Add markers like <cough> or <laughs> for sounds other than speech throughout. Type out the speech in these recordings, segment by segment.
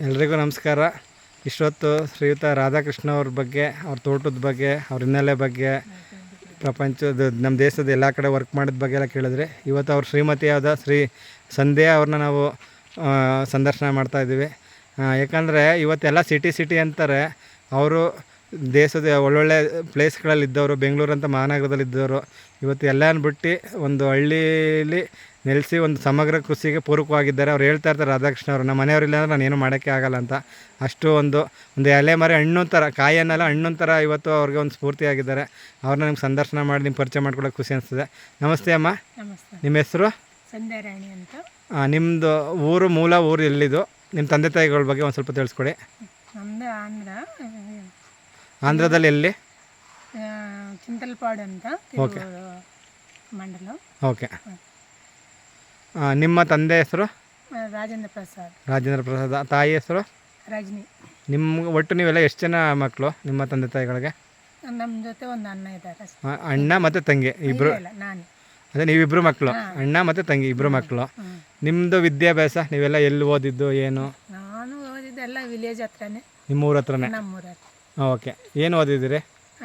ಎಲ್ರಿಗೂ ನಮಸ್ಕಾರ. ಇಷ್ಟೊತ್ತು ಶ್ರೀಯುತ ರಾಧಾಕೃಷ್ಣ ಅವ್ರ ಬಗ್ಗೆ, ಅವ್ರ ತೋಟದ ಬಗ್ಗೆ, ಅವ್ರ ಹಿನ್ನೆಲೆ ಬಗ್ಗೆ, ಪ್ರಪಂಚದ ನಮ್ಮ ದೇಶದ ಎಲ್ಲ ಕಡೆ ವರ್ಕ್ ಮಾಡಿದ ಬಗ್ಗೆ ಎಲ್ಲ ಕೇಳಿದ್ರೆ, ಇವತ್ತು ಅವ್ರ ಶ್ರೀಮತಿಯಾದ ಶ್ರೀ ಸಂಧ್ಯಾ ಅವ್ರನ್ನ ನಾವು ಸಂದರ್ಶನ ಮಾಡ್ತಾಯಿದ್ದೀವಿ ಯಾಕಂದರೆ ಇವತ್ತೆಲ್ಲ ಸಿಟಿ ಸಿಟಿ ಅಂತಾರೆ, ಅವರು ದೇಶದ ಒಳ್ಳೊಳ್ಳೆ ಪ್ಲೇಸ್ಗಳಲ್ಲಿ ಇದ್ದವರು ಬೆಂಗಳೂರು ಅಂತ ಮಹಾನಗರದಲ್ಲಿ ಇದ್ದವರು ಇವತ್ತು ಎಲ್ಲನ ಬಿಟ್ಟು ಒಂದು ಹಳ್ಳೀಲಿ ನೆಲೆಸಿ ಒಂದು ಸಮಗ್ರ ಕೃಷಿಗೆ ಪೂರಕವಾಗಿದ್ದಾರೆ. ಅವ್ರು ಹೇಳ್ತಾ ಇರ್ತಾರೆ ರಾಧಾಕೃಷ್ಣ ಅವರು ನಮ್ಮ ಮನೆಯವರಿಲ್ಲ ಅಂದ್ರೆ ನಾನು ಏನು ಮಾಡೋಕ್ಕೆ ಆಗಲ್ಲ ಅಂತ. ಅಷ್ಟು ಒಂದು ಒಂದು ಎಲೆ ಮರೆ ಹಣ್ಣು ಥರ ಕಾಯನ್ನೆಲ್ಲ ಹಣ್ಣು ಥರ ಇವತ್ತು ಅವ್ರಿಗೆ ಒಂದು ಸ್ಫೂರ್ತಿಯಾಗಿದ್ದಾರೆ. ಅವ್ರನ್ನ ನಿಮ್ಗೆ ಸಂದರ್ಶನ ಮಾಡಿ ನಿಮ್ಮ ಪರಿಚಯ ಮಾಡ್ಕೊಳ್ಳೋಕೆ ಖುಷಿ ಅನಿಸ್ತದೆ. ನಮಸ್ತೆ ಅಮ್ಮ. ನಿಮ್ಮ ಹೆಸರು? ಸಂಧ್ಯಾರಾಣಿ ಅಂತ. ನಿಮ್ಮದು ಊರು ಮೂಲ ಊರು ಎಲ್ಲಿದು? ನಿಮ್ಮ ತಂದೆ ತಾಯಿಗಳ ಬಗ್ಗೆ ಒಂದು ಸ್ವಲ್ಪ ತಿಳಿಸ್ಕೊಡಿ. ನಮ್ಮದು ಆಂಧ್ರ. ಆಂಧ್ರದಲ್ಲಿ ಎಲ್ಲಿ? ಚಿಂತಲ್ಪಾಡು ಅಂತ ಓಕೆ. ಮಂಡಲ. ಓಕೆ. ನಿಮ್ಮ ತಂದೆ ಹೆಸರು? ರಾಜೇಂದ್ರ ಪ್ರಸಾದ್. ರಾಜೇಂದ್ರ ಪ್ರಸಾದ್. ತಾಯಿ ಹೆಸರು? ರಜನಿ. ನಿಮ್ಮ ಒಟ್ಟು ನೀವೆಲ್ಲ ಎಷ್ಟು ಜನ ಮಕ್ಕಳು ನಿಮ್ಮ ತಂದೆ ತಾಯಿಗಳಿಗೆ? ನಮ್ಮ ಜೊತೆ ಒಂದು ಅಣ್ಣ ಇದ್ದಾರೆ ಅಣ್ಣ ಮತ್ತು ತಂಗಿ ಇಬ್ಬರು ನಾನು. ಅದೇ ನೀವಿಬ್ಬರು ಮಕ್ಕಳು ಅಣ್ಣ ಮತ್ತು ತಂಗಿ ಇಬ್ಬರು ಮಕ್ಕಳು ನಿಮ್ಮದು ವಿದ್ಯಾಭ್ಯಾಸ ನೀವೆಲ್ಲ ಎಲ್ಲಿ ಓದಿದ್ದು ಏನು? ನಾನು ಓದಿದ್ದೆಲ್ಲ ವಿಲೇಜ್ ಹತ್ರನೇ. ನಿಮ್ಮ ಊರ ಹತ್ರನೇ? ನಮ್ಮೂರ ಹತ್ರ. ಓಕೆ. ಏನು ಓದಿದ್ದೀರಿ?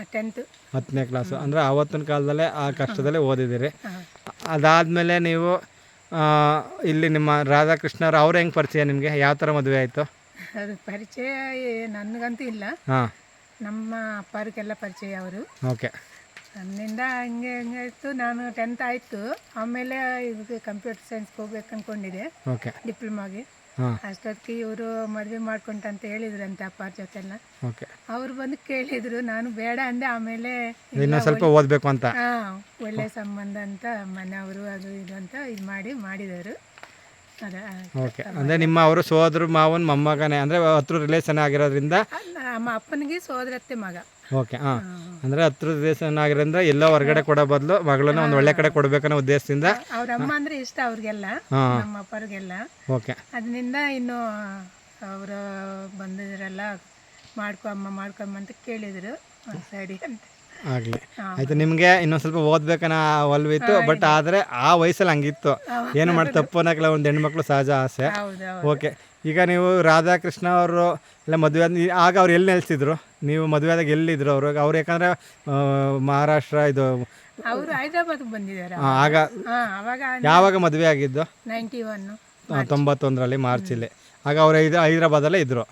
ಟೆಂತ್ ಹತ್ತನೇ ಕ್ಲಾಸು ಅಂದರೆ ಆವತ್ತಿನ ಕಾಲದಲ್ಲೇ ಆ ಕಷ್ಟದಲ್ಲೇ ಓದಿದ್ದೀರಿ. ಅದಾದಮೇಲೆ ನೀವು ಆ, ಇಲ್ಲಿ ನಿಮ್ಮ ರಾಧಾಕೃಷ್ಣ ಅವ್ರು ಹೆಂಗೆ ಪರಿಚಯ ನಿಮಗೆ? ಯಾವ ಥರ ಮದುವೆ ಆಯಿತು? ಅದು ಪರಿಚಯ ಏ- ನನಗಂತೂ ಇಲ್ಲ. ಹಾಂ. ನಮ್ಮ ಅಪ್ಪಾರಿಗೆಲ್ಲ ಪರಿಚಯ ಅವರು. ಓಕೆ. ನನ್ನಿಂದ ಹಂಗೆ ಹಂಗೆ ಇತ್ತು ನಾನು ಟೆಂತ್ ಆಯಿತು. ಆಮೇಲೆ ಇದಕ್ಕೆ ಕಂಪ್ಯೂಟರ್ ಸೈನ್ಸ್ ಹೋಗ್ಬೇಕು ಅಂದ್ಕೊಂಡಿದ್ದೆ ಓಕೆ ಡಿಪ್ಲೊಮಾಗೆ. ಅಷ್ಟೊತ್ತಿಗೆ ಇವರು ಮದುವೆ ಮಾಡ್ಕೊಂಡಂತ ಹೇಳಿದ್ರಂತೆ ಅಪ್ಪಾರ ಜೊತೆಲ್ಲ ಓಕೆ ಅವ್ರು ಬಂದು ಕೇಳಿದ್ರು ನಾನು ಬೇಡ ಅಂದೆ ಆಮೇಲೆ ಇನ್ನೂ ಸ್ವಲ್ಪ ಓದ್ಬೇಕು ಅಂತ. ಹಾ ಒಳ್ಳೆ ಸಂಬಂಧ ಅಂತ ಮನೆಯವರು ಅದು ಇದು ಅಂತ ಇದು ಮಾಡಿ ಮಾಡಿದರು. ಅದ ಓಕೆ ಅಂದ್ರೆ ನಿಮ್ಮ ಅವರು ಸೋದರು ಮಾವನ್ ಮೊಮ್ಮಗನೇ ಅಂದ್ರೆ ಹತ್ರ ರಿಲೇಷನ್ ಆಗಿರೋದ್ರಿಂದ ನಮ್ಮ ಅಪ್ಪನಿಗೆ ಸೋದರತ್ತೆ ಮಗ. ಓಕೆ ಹಾಂ. ಅಂದರೆ ಹತ್ರ ದೇಶ ಆಗಿರೋದ್ರಿಂದ ಎಲ್ಲ ಹೊರಗಡೆ ಕೊಡೋ ಬದಲು ಮಗಳನ್ನ ಒಂದು ಒಳ್ಳೆ ಕಡೆ ಕೊಡಬೇಕನ್ನೋ ಉದ್ದೇಶದಿಂದ. ಅವ್ರ ಅಮ್ಮ ಅಂದ್ರೆ ಇಷ್ಟ ಅವ್ರಿಗೆಲ್ಲ ನಮ್ಮ ಅಪ್ಪರಿಗೆಲ್ಲ. ಓಕೆ ಅದರಿಂದ ಇನ್ನು ಅವರು ಬಂದಿದ್ರೆಲ್ಲ ಮಾಡ್ಕೊ ಅಮ್ಮ ಮಾಡ್ಕೊಮ್ಮ ಅಂತ ಕೇಳಿದ್ರು ಸರಿ ಅಂತ. ಆಗಲಿ. ಆಯ್ತು ನಿಮಗೆ ಇನ್ನೊಂದು ಸ್ವಲ್ಪ ಓದ್ಬೇಕನ್ನೋ ಒಲ್ವಿತ್ತು ಬಟ್ ಆದರೆ ಆ ವಯಸ್ಸಲ್ಲಿ ಹಂಗಿತ್ತು. ಏನು ಮಾಡಿ ತಪ್ಪು ಅನ್ನೋಕ್ಕೆಲ್ಲ ಒಂದು ಹೆಣ್ಮಕ್ಳು ಸಹಜ ಆಸೆ. ಓಕೆ ಈಗ ನೀವು ರಾಧಾಕೃಷ್ಣ ಅವರು ಎಲ್ಲ ಮದುವೆ ಆಗ ಅವ್ರು ಎಲ್ಲಿ ನೆಲೆಸಿದ್ರು? ನೀವು ಮದುವೆ ಆದಾಗ ಎಲ್ಲಿದ್ರು ಅವರು? ಅವ್ರು ಯಾಕಂದರೆ ಮಹಾರಾಷ್ಟ್ರ ಇದು ಅವರು ಹೈದ್ರಾಬಾದ್ಗೆ ಬಂದಿದ್ದಾರೆ ಆಗ ಯಾವಾಗ ಮದುವೆ ಆಗಿದ್ದು? ನೈಂಟಿ ಒನ್ ತೊಂಬತ್ತೊಂದರಲ್ಲಿ ಮಾರ್ಚಲ್ಲಿ ಆಗ ಅವ್ರು ಐದು ಹೈದ್ರಾಬಾದಲ್ಲೇ ಇದ್ದರು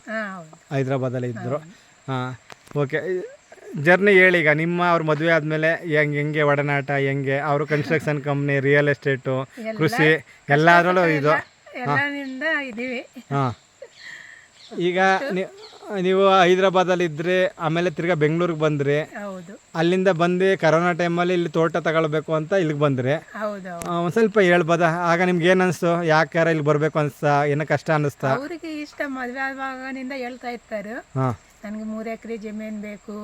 ಹೈದ್ರಾಬಾದಲ್ಲೇ ಇದ್ದರು ಹಾಂ ಓಕೆ. ಜರ್ನಿ ಹೇಳಿ ಈಗ ನಿಮ್ಮ ಅವ್ರ ಮದುವೆ ಆದಮೇಲೆ ಹೆಂಗೆ ಹೆಂಗೆ ಒಡನಾಟ ಹೆಂಗೆ ಅವರು ಕನ್ಸ್ಟ್ರಕ್ಷನ್ ಕಂಪ್ನಿ ರಿಯಲ್ ಎಸ್ಟೇಟು ಕೃಷಿ ಎಲ್ಲದರಲ್ಲೂ ಇದು. ಎಲ್ಲರಿಂದ ಇದೀವಿ ಹಾಂ. ಈಗ ನೀವು ನೀವು ಹೈದ್ರಾಬಾದಲ್ಲಿ ಇದ್ರಿ ಆಮೇಲೆ ತಿರ್ಗಾ ಬೆಂಗಳೂರಿಗೆ ಬಂದ್ರಿ. ಹೌದು. ಅಲ್ಲಿಂದ ಬಂದು ಕರೋನಾ ಟೈಮಲ್ಲಿ ಇಲ್ಲಿ ತೋಟ ತಗೊಳ್ಬೇಕು ಅಂತ ಇಲ್ಲಿಗೆ ಬಂದ್ರಿ. ಹೌದು ಹೌದು. ಒಂದು ಸ್ವಲ್ಪ ಹೇಳ್ಬೋದಾ? ಆಗ ನಿಮ್ಗೆ ಏನ್ ಅನ್ಸ್ತು? ಯಾಕಾರ ಇಲ್ಲಿ ಬರಬೇಕು ಅನ್ಸ್ತಾ? ಏನೋ ಕಷ್ಟ ಅನ್ನಿಸ್ತಾ ಅವರಿಗೆ ಇಷ್ಟ ಮದ್ವೆ ಆವಾಗನಿಂದ ಹೇಳ್ತಾ ಇರ್ತಾರೆ. ಹಾಂ. ನನಗೆ ಮೂರು ಎಕರೆ ಜಮೀನು ಬೇಕು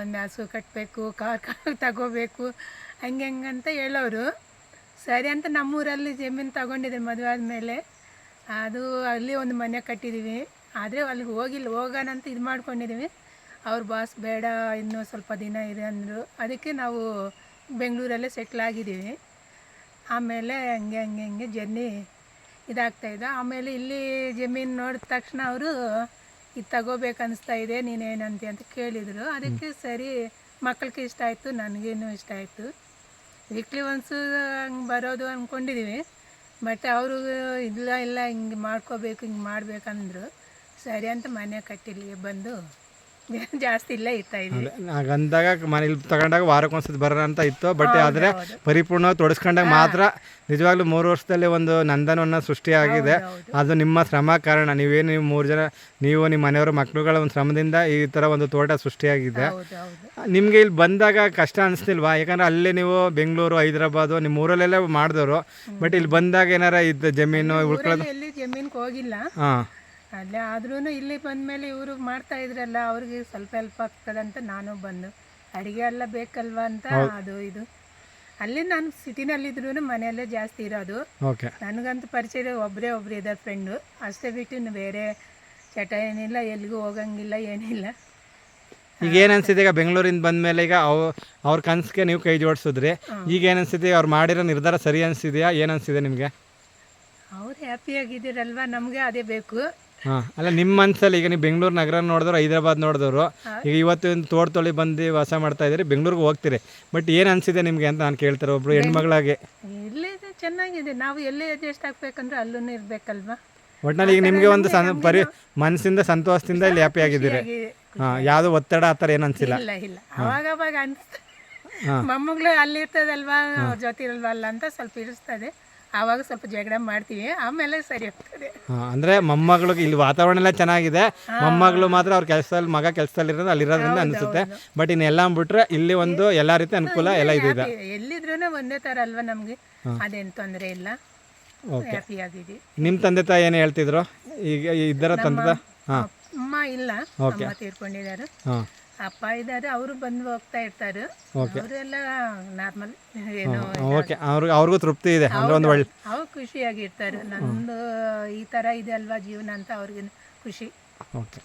ಒಂದು ಹಸು ಕಟ್ಟಬೇಕು ಕಾರ್ ತಗೋಬೇಕು ಹಂಗೆ ಹಂಗಂತ ಹೇಳೋರು. ಸರಿ ಅಂತ ನಮ್ಮೂರಲ್ಲಿ ಜಮೀನು ತಗೊಂಡಿದ್ದೆ ಮದುವೆ ಆದಮೇಲೆ. ಅದು ಅಲ್ಲಿ ಒಂದು ಮನೆ ಕಟ್ಟಿದ್ದೀವಿ ಆದರೆ ಅಲ್ಲಿಗೆ ಹೋಗಿಲ್ಲ ಹೋಗೋಣ ಅಂತ ಇದು ಮಾಡ್ಕೊಂಡಿದ್ದೀವಿ ಅವ್ರ ಬಾಸ್ ಬೇಡ ಇನ್ನೂ ಸ್ವಲ್ಪ ದಿನ ಇದೆ ಅಂದರು. ಅದಕ್ಕೆ ನಾವು ಬೆಂಗಳೂರಲ್ಲೇ ಸೆಟ್ಲ್ ಆಗಿದ್ದೀವಿ ಆಮೇಲೆ ಹಂಗೆ ಹಂಗೆ ಹಂಗೆ ಜರ್ನಿ ಇದಾಗ್ತಾಯಿದೆ ಆಮೇಲೆ ಇಲ್ಲಿ ಜಮೀನು ನೋಡಿದ ತಕ್ಷಣ ಅವರು ಇದು ತಗೋಬೇಕು ಅನಿಸ್ತಾ ಇದೆ ನೀನೇನಂತೆ ಅಂತ ಕೇಳಿದರು. ಅದಕ್ಕೆ ಸರಿ ಮಕ್ಕಳಿಗೆ ಇಷ್ಟ ಆಯಿತು ನನಗೇನು ಇಷ್ಟ ಆಯಿತು. ವೀಕ್ಲಿ ಒನ್ಸು ಹಂಗೆ ಬರೋದು ಅಂದ್ಕೊಂಡಿದ್ದೀವಿ ಬಟ್ ಅವರು ಇಲ್ಲ ಇಲ್ಲ ಹಿಂಗೆ ಮಾಡ್ಕೋಬೇಕು ಹಿಂಗೆ ಮಾಡಬೇಕಂದ್ರು. ಸರಿ ಅಂತ ಮನೆ ಕಟ್ಟಿಲ್ಲಿಗೆ ಬಂದು. <laughs> ಜಾಸ್ತಿ ಇಲ್ಲ ಇರ್ತಾ ಇದ್ವಿ ಅಂದಾಗ ಮನೇಲಿ ತಗೊಂಡಾಗ ವಾರಕ್ಕೆ ಒಂದ್ಸತಿ ಬರೋಣ ಅಂತ ಇತ್ತು. ಬಟ್ ಆದರೆ ಪರಿಪೂರ್ಣ ತೊಡಸ್ಕೊಂಡಾಗ ಮಾತ್ರ ನಿಜವಾಗ್ಲೂ ಮೂರು ವರ್ಷದಲ್ಲಿ ಒಂದು ನಂದನವನ್ನು ಸೃಷ್ಟಿಯಾಗಿದೆ. ಅದು ನಿಮ್ಮ ಶ್ರಮ ಕಾರಣ. ನೀವೇನು ನೀವು ಮೂರು ಜನ ನೀವು ನಿಮ್ಮ ಮನೆಯವರು ಮಕ್ಕಳುಗಳ ಒಂದು ಶ್ರಮದಿಂದ ಈ ಥರ ಒಂದು ತೋಟ ಸೃಷ್ಟಿಯಾಗಿದೆ. ನಿಮಗೆ ಇಲ್ಲಿ ಬಂದಾಗ ಕಷ್ಟ ಅನಿಸ್ತಿಲ್ವಾ? ಯಾಕಂದ್ರೆ ಅಲ್ಲೇ ನೀವು ಬೆಂಗಳೂರು ಹೈದರಾಬಾದು ನಿಮ್ಮ ಊರಲ್ಲೆಲ್ಲ ಮಾಡಿದವರು. ಬಟ್ ಇಲ್ಲಿ ಬಂದಾಗ ಏನಾರ ಇದ್ದ ಜಮೀನು ಉಳ್ಕೊಳ್ಳೋದು? ಜಮೀನ್ಗೆ ಹೋಗಿಲ್ಲ. ಹಾಂ. ಅಲ್ಲೇ ಆದ್ರೂ ಇಲ್ಲಿ ಬಂದಮೇಲೆ ಇವರು ಮಾಡ್ತಾ ಇದ್ರಲ್ಲ ಅವ್ರಿಗೆ ಸ್ವಲ್ಪ ಹೆಲ್ಪ್ ಆಗ್ತದಂತ ನಾನು ಬಂದು. ಅಡುಗೆ ಎಲ್ಲ ಬೇಕಲ್ವಾ ಅಂತ ಅದು ಇದು. ಅಲ್ಲಿ ನಾನು ಸಿಟಿನಲ್ಲಿದ್ರು ಮನೆಯಲ್ಲೇ ಜಾಸ್ತಿ ಇರೋದು. ನನಗಂತೂ ಪರಿಚಯ ಒಬ್ಬರೇ ಒಬ್ರು ಇದ್ದಾರೆ ಫ್ರೆಂಡು ಅಷ್ಟೇ ಬಿಟ್ಟು ಇನ್ನು ಬೇರೆ ಚಟ ಏನಿಲ್ಲ ಎಲ್ಲಿಗೂ ಹೋಗಂಗಿಲ್ಲ ಏನಿಲ್ಲ. ಈಗ ಏನು ಅನ್ಸಿದೆ? ಈಗ ಬೆಂಗಳೂರಿಂದ ಬಂದಮೇಲೆ ಈಗ ಅವ್ ಅವ್ರ ಕನಸಿಗೆ ನೀವು ಕೈ ಜೋಡಿಸಿದ್ರಿ. ಈಗ ಏನು ಅನ್ಸಿದೆ? ಅವ್ರು ಮಾಡಿರೋ ನಿರ್ಧಾರ ಸರಿ ಅನಿಸಿದೆಯಾ? ಏನು ಅನಿಸಿದೆ ನಿಮಗೆ? ಅವ್ರು ಹ್ಯಾಪಿಯಾಗಿದ್ದೀರಲ್ವ ನಮಗೆ ಅದೇ ಬೇಕು. ಹಾಂ ಅಲ್ಲ ನಿಮ್ಮ ಮನಸ್ಸಲ್ಲಿ ಈಗ ನೀವು ಬೆಂಗಳೂರು ನಗರ ನೋಡಿದ್ರು ಹೈದರಾಬಾದ್ ನೋಡಿದವರು ಈಗ ಇವತ್ತು ತೋಟ ತೊಳಿ ಬಂದು ವಾಸ ಮಾಡ್ತಾ ಇದ್ದೀರಿ ಬೆಂಗಳೂರಿಗೆ ಹೋಗ್ತೀರಿ. ಬಟ್ ಏನು ಅನಿಸಿದೆ ನಿಮಗೆ ಅಂತ ನಾನು ಕೇಳ್ತಾರೆ ಒಬ್ರು ಹೆಣ್ಮಗಳಾಗೆ? ಇಲ್ಲೇ ಚೆನ್ನಾಗಿದೆ. ನಾವು ಎಲ್ಲೇ ಅಡ್ಜಸ್ಟ್ ಆಗ್ಬೇಕಂದ್ರೆ ಅಲ್ಲೂ ಇರ್ಬೇಕಲ್ವಾ? ಒಟ್ನಲ್ಲಿ ಈಗ ನಿಮಗೆ ಒಂದು ಸನ್ ಪರಿ ಮನಸ್ಸಿಂದ ಸಂತೋಷದಿಂದ ಇಲ್ಲಿ ಹ್ಯಾಪಿ ಆಗಿದ್ದೀರಿ. ಹಾಂ ಯಾವುದೋ ಒತ್ತಡ ಆ ಥರ ಏನು ಅನಿಸಿಲ್ಲ. ಇಲ್ಲ ಇಲ್ಲ. ಅವಾಗವಾಗ ಅವಾಗ ಅನಿಸ್ತದೆ ಮೊಮ್ಮಗಳು ಅಲ್ಲಿ ಇರ್ತದಲ್ವಾ ಅವ್ರ ಜೊತೆ ಇರಲ್ವಲ್ಲ ಅಂತ ಸ್ವಲ್ಪ ಇರಿಸ್ತದೆ. ಆವಾಗ ಸ್ವಲ್ಪ ಜಗಳ ಮಾಡ್ತೀವಿ ಆಮೇಲೆ ಸರಿ ಹೋಗ್ತದೆ ಅಂದ್ರೆ ಮೊಮ್ಮಗಳು ಮೊಮ್ಮಗಳಿಗೆ ಇಲ್ಲಿ ವಾತಾವರಣ ಎಲ್ಲ ಚೆನ್ನಾಗಿದೆ. ಮೊಮ್ಮಗಳು ಮಾತ್ರ ಅವ್ರ ಕೆಲಸದಲ್ಲಿ ಮಗ ಕೆಲಸದಲ್ಲಿ ಇರೋದು ಅಲ್ಲಿ ಇರೋದ್ರಿಂದ ಅನಿಸುತ್ತೆ. ಬಟ್ ಇನ್ನೆಲ್ಲ ಬಿಟ್ರೆ ಇಲ್ಲಿ ಒಂದು ಎಲ್ಲ ರೀತಿ ಅನುಕೂಲ ಎಲ್ಲ ಇದೆ ಇದೆ ಎಲ್ಲಿದ್ರೂ ಒಂದೇ ಥರ ಅಲ್ವಾ ನಮಗೆ? ಅದೇನು ತೊಂದರೆ ಇಲ್ಲ. ಹ್ಯಾಪಿ ಆಗಿದ್ದೀವಿ. ನಿಮ್ಮ ತಂದೆ ತಾಯಿ ಏನು ಹೇಳ್ತಿದ್ರು? ಈಗ ಇದ್ದರ ತಂದೆ ಅಮ್ಮ ಇಲ್ಲ. ಅಮ್ಮ ತೀರ್ಕೊಂಡಿದ್ದಾರೆ. ಹಾಂ. ಅಪ್ಪ ಇದ್ದಾರೆ ಅವರು ಬಂದು ಹೋಗ್ತಾ ಇರ್ತಾರೆ. ಅವರೆಲ್ಲ ನಾರ್ಮಲ್ ಏನೋ ಓಕೆ ಅವ್ರಿಗೆ ಅವ್ರಿಗೂ ತೃಪ್ತಿ ಇದೆ ಅವ್ರು ಒಂದು ಒಳ್ಳೆ ಅವ್ರು ಖುಷಿಯಾಗಿರ್ತಾರೆ. ನಂದು ಈ ತರ ಇದೆ ಅಲ್ವಾ ಜೀವನ ಅಂತ ಅವ್ರಿಗೆ ಖುಷಿ. ಓಕೆ